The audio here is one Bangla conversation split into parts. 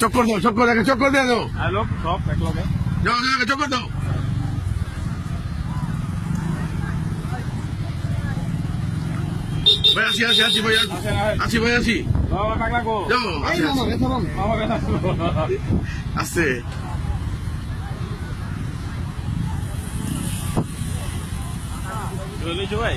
চক্কর দাও চক্কর দেখে চক্কর দিয়ে দাও। চক্কর দাও। ভাই আসি আসি আসি ভাই আসি। ভাই আসি। আছে ভাই।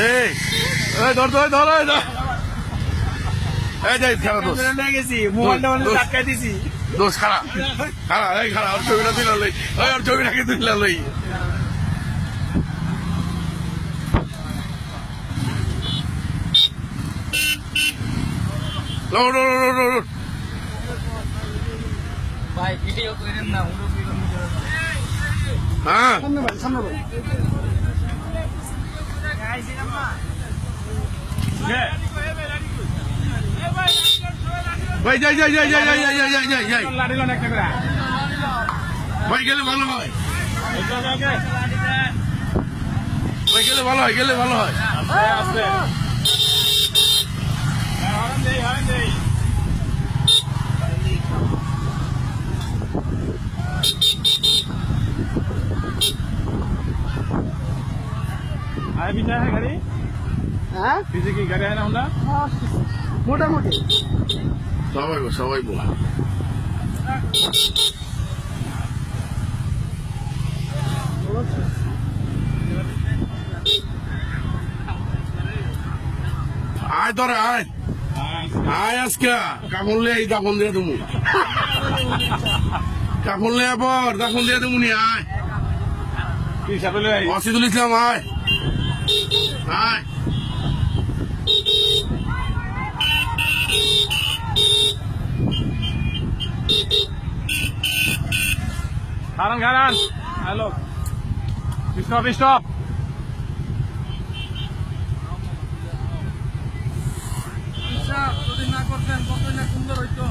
এই ধর ধর ধর। এই যাই খেলা দোষ। গেছি মোবাইলটা দিছি। দোষ খারা খারা এই খারা ওর ছবিটা তুলে লই ওই ওর ছবিটাকে তুলে লই? লো লো লো লো লো ভাই ভিডিও করেন না হ্যাঁ। সামনে ভাই সামনে ভাই ভাই যাই যাই যাই যাই যাই যাই যাই যাই যাই। ভাই গেলে ভালো হয় ভাই গেলে ভালো হয় গেলে ভালো হয়। আস্তে আস্তে আরে পিছনে আছে গাড়ি? হ্যাঁ? পিছে কি গাড়ি আছে না হোন্ডা? মোটামুটি। সবাই বো সবাই বো আয় তোরা আয়। আয় আজকে। কাপড় লে এই কাপড় দিয়ে তুমি কাপড় লে পর কাপড় দিয়ে তুমি আয়। অসিদুল ইসলাম আয়। Karan, Karan. Hello. Stop, stop. না করতেন কতই না সুন্দর হইতো